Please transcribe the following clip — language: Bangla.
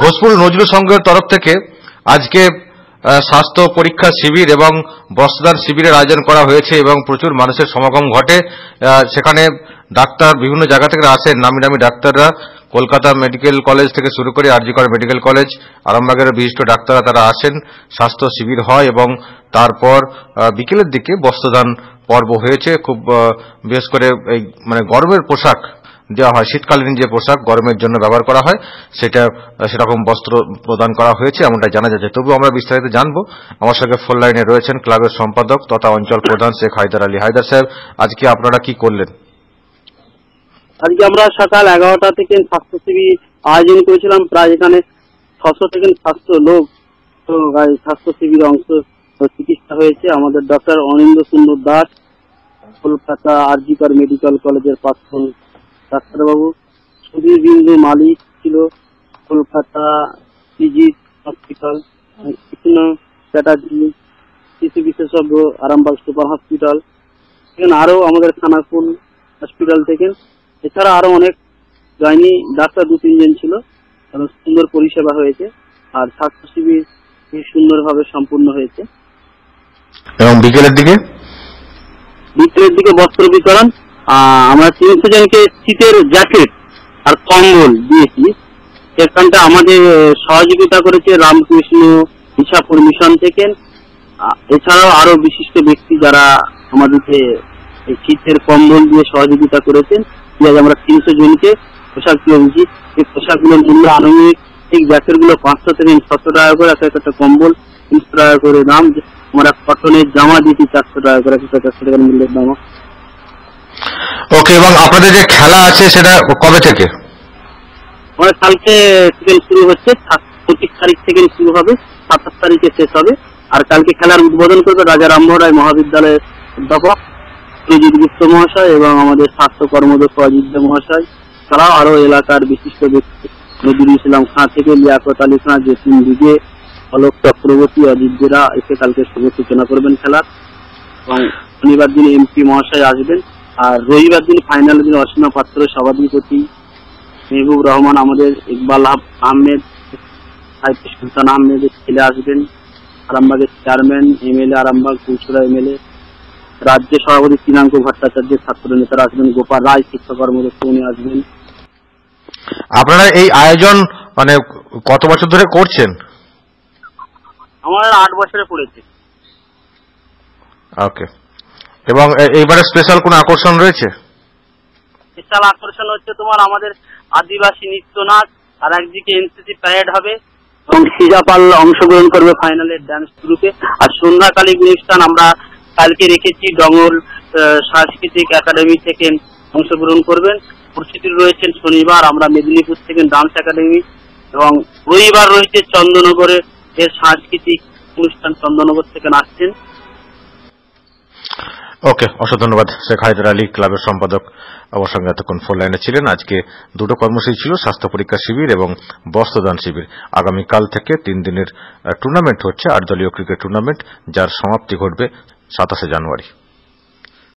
ঘোষপুর নজরুল সংঘের তরফ থেকে আজকে স্বাস্থ্য পরীক্ষা শিবির এবং বস্ত্রদান শিবিরের আয়োজন করা হয়েছে এবং প্রচুর মানুষের সমাগম ঘটে। সেখানে ডাক্তার বিভিন্ন জায়গা থেকে আসেন। নামি নামি ডাক্তাররা কলকাতা মেডিকেল কলেজ থেকে শুরু করে আরজিকর মেডিকেল কলেজ, আরামবাগের বিশিষ্ট ডাক্তাররা তারা আসেন। স্বাস্থ্য শিবির হয় এবং তারপর বিকেলের দিকে বস্ত্রদান পর্ব হয়েছে। খুব বিশেষ করে এই মানে গরমের পোশাক দেওয়া হয়। শীতকালীন যে পোশাক গরমের জন্য ব্যবহার করা হয়, সেটা, সেরকম বস্ত্র প্রদান করা হয়েছে এমনটা জানা যাচ্ছে। তবু আমরা বিস্তারিত জানব। আমার সঙ্গে ফোন লাইনে রয়েছেন ক্লাবের সম্পাদক তথা অঞ্চল প্রধান শেখ হায়দার আলী। হায়দার সাহেব, আজকে আপনারা কি করলেন? আজকে আমরা সকাল এগারোটা থেকে স্বাস্থ্যসেবী আয়োজন করেছিলাম। প্রায় এখানে ছশো থেকে সাতশো লোক, তো এই স্বাস্থ্যসেবীর অংশ চিকিৎসা হয়েছে। আমাদের ডক্টর অনিন্দ সুন্দর দাস, কলকাতা আরজিকর মেডিকেল কলেজের প্রাক্তন ডাক্তারবাবু সুধীর বিন্দু মালিক ছিল কলকাতা পিজি হসপিটাল কৃষ্ণ চ্যাটার্জি শিশু বিশেষজ্ঞ আরামবাগ সুপার হসপিটাল এখানে আরও আমাদের খানাকুল হসপিটাল থেকে। এছাড়া আরও অনেক গাইনি ডাক্তার দু তিনজন ছিল। সুন্দর পরিষেবা হয়েছে। আর স্বাস্থ্য শিবির সুন্দরভাবে সম্পূর্ণ হয়েছে। এবং বিকেলের দিকে? বিকেলের দিকে বস্ত্র বিতরণ। আমরা তিনশো জনকে শীতের জ্যাকেট আর কম্বল দিয়েছি। সেখানটা আমাদের সহযোগিতা করেছে রামকৃষ্ণ ইছাপুর মিশন থেকে। এছাড়াও আরও বিশিষ্ট ব্যক্তি যারা আমাদেরকে এই শীতের কম্বল দিয়ে সহযোগিতা করেছেন আমরা তিনশো জনকে পোশাক তুলে দিয়েছি এই পোশাকগুলোর মূল্য আনুমানিক ঠিক জ্যাকেটগুলো পাঁচশো থেকে ছশো টাকা করে এক একটা কম্বল তিনশো টাকা করে দাম। আমরা কটনের জামা দিয়েছি চারশো টাকা করে, এক একটা চারশো টাকার মূল্যের দাম ওকে, এবং আপনাদের যে খেলা আছে সেটা কবে থেকে? আমাদের কালকে থেকে শুরু হচ্ছে পঁচিশ তারিখ থেকে শুরু হবে, সাতাশ তারিখে শেষ হবে। আর কালকে খেলার উদ্বোধন করবে রাজা রামমোহন রায় মহাবিদ্যালয়ের অধ্যাপক সুজিত গুপ্ত মহাশয় এবং আমাদের স্বাস্থ্য কর্মদক্ষ অজিত মহাশয় ছাড়াও আরও এলাকার বিশিষ্ট ব্যক্তি। নজরুল ইসলাম খাঁ থেকে লিয়াকত আলী খাঁ জেসিন দিগে, অলোক চক্রবর্তী, অজিত এসে কালকে শুভ সূচনা করবেন খেলার। এবং শনিবার দিন এমপি মহাশয় আসবেন। আর রবিবার দিন ফাইনাল দিন অসীমা পাত্র সভাধিপতি মেহবুব রহমান আমাদের ইকবাল আহমেদ সুলতান আহমেদের ছেলে আসবেন। আরামবাগের chairman MLA Arambagh Kulsura MLA রাজ্য সভাপতি তৃণাঙ্ক ভট্টাচার্যের ছাত্র নেতারা আসবেন। গোপাল রায় শিক্ষা কর্মদক্ষ উনি আসবেন। আপনারা এই আয়োজন মানে কত বছর ধরে করছেন? আমার আট বছরে পড়েছে। ওকে এবং এইবারে স্পেশাল কোনো আকর্ষণ রয়েছে? স্পেশাল আকর্ষণ হচ্ছে তোমার আমাদের আদিবাসী নৃত্য নাচ আর একদিকে এনসিসি প্যারেড হবে। এবং সিজাপাল অংশগ্রহণ করবে ফাইনালের ডান্স গ্রুপে আর সন্ধ্যাকালীন অনুষ্ঠান আমরা কালকে রেখেছি, ডঙ্গল সাংস্কৃতিক একাডেমি থেকে অংশগ্রহণ করবেন। উপস্থিত রয়েছেন শনিবার, আমরা মেদিনীপুর থেকে ডান্স একাডেমি এবং রবিবার রয়েছে চন্দ্রনগরের এর সাংস্কৃতিক অনুষ্ঠান চন্দ্রনগর থেকে আসছেন ওকে, অসংখ্য ধন্যবাদ, শেখ হায়দার আলী ক্লাবের সম্পাদক। আমার এতক্ষণ ফোন লাইনে ছিলেন। আজকে দুটো কর্মসূচি ছিল, স্বাস্থ্য পরীক্ষা শিবির এবং বস্ত্রদান শিবির। আগামীকাল থেকে তিন দিনের টুর্নামেন্ট হচ্ছে, আট দলীয় ক্রিকেট টুর্নামেন্ট যার সমাপ্তি ঘটবে সাতাশে জানুয়ারি।